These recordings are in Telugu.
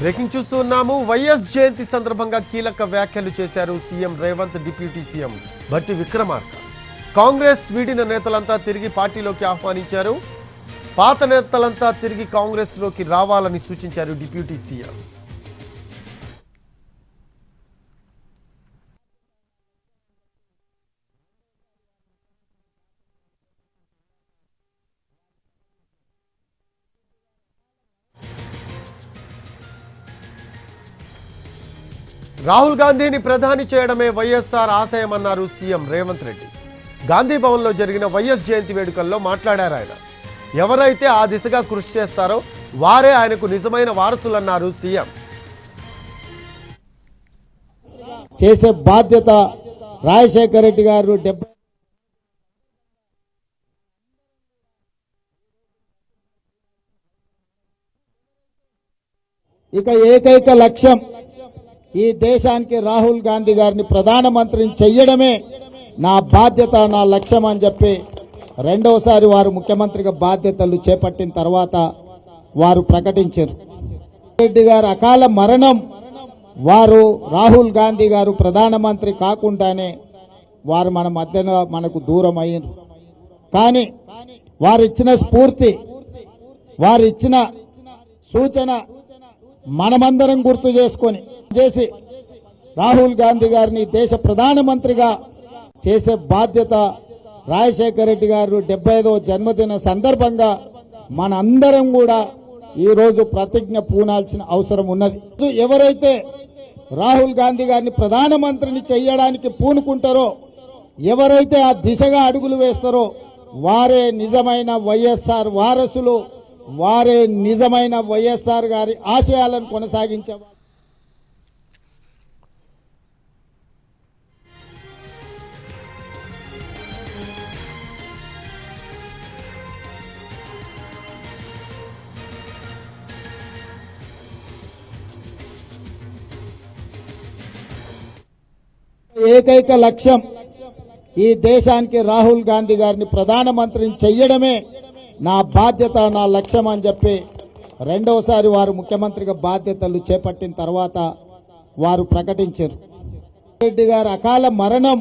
బ్రేకింగ్ చూస్తున్నాము వైఎస్ జయంతి సందర్భంగా కీలక వ్యాఖ్యలు చేశారు CM Revanth deputy CM Bhatti Vikramarka. Congress వీడిన నేతలంతా తిరిగి పార్టీలోకి ఆహ్వానించారు. పాత నేతలంతా తిరిగి కాంగ్రెస్లోకి రావాలని సూచించారు డిప్యూటీ సీఎం. రాహుల్ గాంధీని ప్రధాని చేయడమే వైఎస్ఆర్ ఆశయమన్నారు సీఎం రేవంత్ రెడ్డి. గాంధీ భవన్లో జరిగిన వైఎస్ జయంతి వేడుకల్లో మాట్లాడారు ఆయన. ఎవరైతే ఆ దిశగా కృషి చేస్తారో వారే ఆయనకు నిజమైన వారసులన్నారు సీఎం. చేసే బాధ్యత రాజశేఖర రెడ్డి గారు డెబ్బై ఇక ఏకైక లక్ష్యం ఈ దేశానికి రాహుల్ గాంధీ గారిని ప్రధానమంత్రిని చెయ్యడమే నా బాధ్యత నా లక్ష్యం అని చెప్పి రెండవసారి వారు ముఖ్యమంత్రిగా బాధ్యతలు చేపట్టిన తర్వాత వారు ప్రకటించారు. రెడ్డి గారి అకాల మరణం వారు రాహుల్ గాంధీ గారు ప్రధానమంత్రి కాకుండానే వారు మన మధ్యన మనకు దూరం అయ్యారు. కానీ వారిచ్చిన స్ఫూర్తి వారిచ్చిన సూచన మనమందరం గుర్తు చేసుకొని చేసి రాహుల్ గాంధీ గారిని దేశ ప్రధానమంత్రిగా చేసే బాధ్యత రాజశేఖర రెడ్డి గారు డెబ్బై ఐదవ జన్మదిన సందర్భంగా మనందరం కూడా ఈ రోజు ప్రతిజ్ఞ పూనాల్సిన అవసరం ఉన్నది. ఎవరైతే రాహుల్ గాంధీ గారిని ప్రధానమంత్రిని చేయడానికి పూనుకుంటారో ఎవరైతే ఆ దిశగా అడుగులు వేస్తారో వారే నిజమైన వైఎస్ఆర్ వారసులు వారే నిజమైన వైఎస్ఆర్ గారి ఆశయాలను కొనసాగించే ఏకైక లక్ష్యం ఈ దేశానికి రాహుల్ గాంధీ గారిని ప్రధానమంత్రిని చెయ్యడమే. నా బాధ్యత నా లక్ష్యం అని చెప్పి రెండవసారి వారు ముఖ్యమంత్రిగా బాధ్యతలు చేపట్టిన తర్వాత వారు ప్రకటించారు. రెడ్డి గారి అకాల మరణం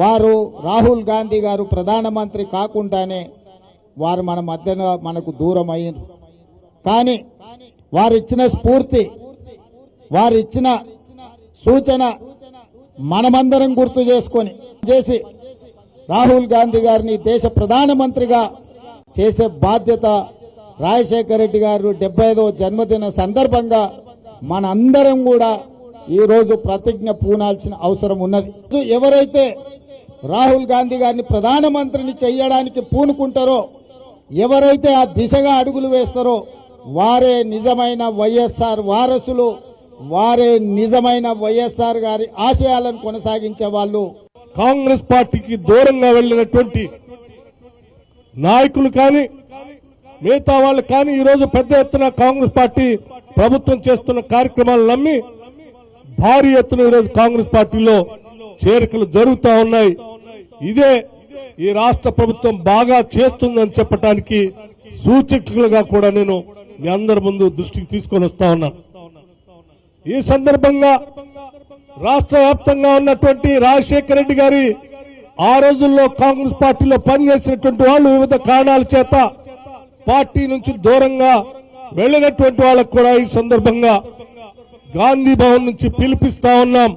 వారు రాహుల్ గాంధీ గారు ప్రధానమంత్రి కాకుండానే వారు మన మధ్యన మనకు దూరం అయ్యారు. కానీ వారు ఇచ్చిన స్ఫూర్తి వారు ఇచ్చిన సూచన మనమందరం గుర్తు చేసుకొని చేసి రాహుల్ గాంధీ గారిని దేశ ప్రధానమంత్రిగా చేసే బాధ్యత రాజశేఖర రెడ్డి గారు డెబ్బై ఐదవ జన్మదిన సందర్భంగా మనందరం కూడా ఈ రోజు ప్రతిజ్ఞ పూనాల్సిన అవసరం ఉన్నది. ఎవరైతే రాహుల్ గాంధీ గారిని ప్రధానమంత్రిని చేయడానికి పూనుకుంటారో ఎవరైతే ఆ దిశగా అడుగులు వేస్తారో వారే నిజమైన వైఎస్ఆర్ వారసులు వారే నిజమైన వైఎస్ఆర్ గారి ఆశయాలను కొనసాగించే వాళ్ళు. కాంగ్రెస్ పార్టీకి దూరంగా వెళ్ళినటువంటి నాయకులు కానీ మిగతా వాళ్ళు కానీ ఈరోజు పెద్ద ఎత్తున కాంగ్రెస్ పార్టీ ప్రభుత్వం చేస్తున్న కార్యక్రమాలు నమ్మి భారీ ఎత్తున ఈరోజు కాంగ్రెస్ పార్టీలో చేరికలు జరుగుతూ ఉన్నాయి. ఇదే ఈ రాష్ట్ర ప్రభుత్వం బాగా చేస్తుందని చెప్పడానికి సూచకులుగా కూడా నేను మీ అందరి ముందు దృష్టికి తీసుకొని వస్తా ఉన్నాను ఈ సందర్భంగా రాష్ట్ర వ్యాప్తంగా ఉన్నటువంటి రాజశేఖర రెడ్డి గారి ఆ రోజుల్లో కాంగ్రెస్ పార్టీలో పనిచేసినటువంటి వాళ్ళు వివిధ కారణాల చేత పార్టీ నుంచి దూరంగా వెళ్ళినటువంటి వాళ్ళకు కూడా ఈ సందర్భంగా గాంధీ భవన్ నుంచి పిలిపిస్తా ఉన్నాం.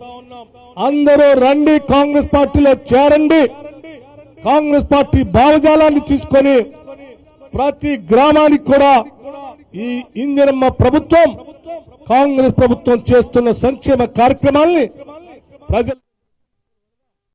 అందరూ రండి కాంగ్రెస్ పార్టీలో చేరండి. కాంగ్రెస్ పార్టీ భావజాలాన్ని తీసుకొని ప్రతి గ్రామానికి కూడా ఈ ఇంజనమ్మ ప్రభుత్వం కాంగ్రెస్ ప్రభుత్వం చేస్తున్న సంక్షేమ కార్యక్రమాల్ని ప్రజలు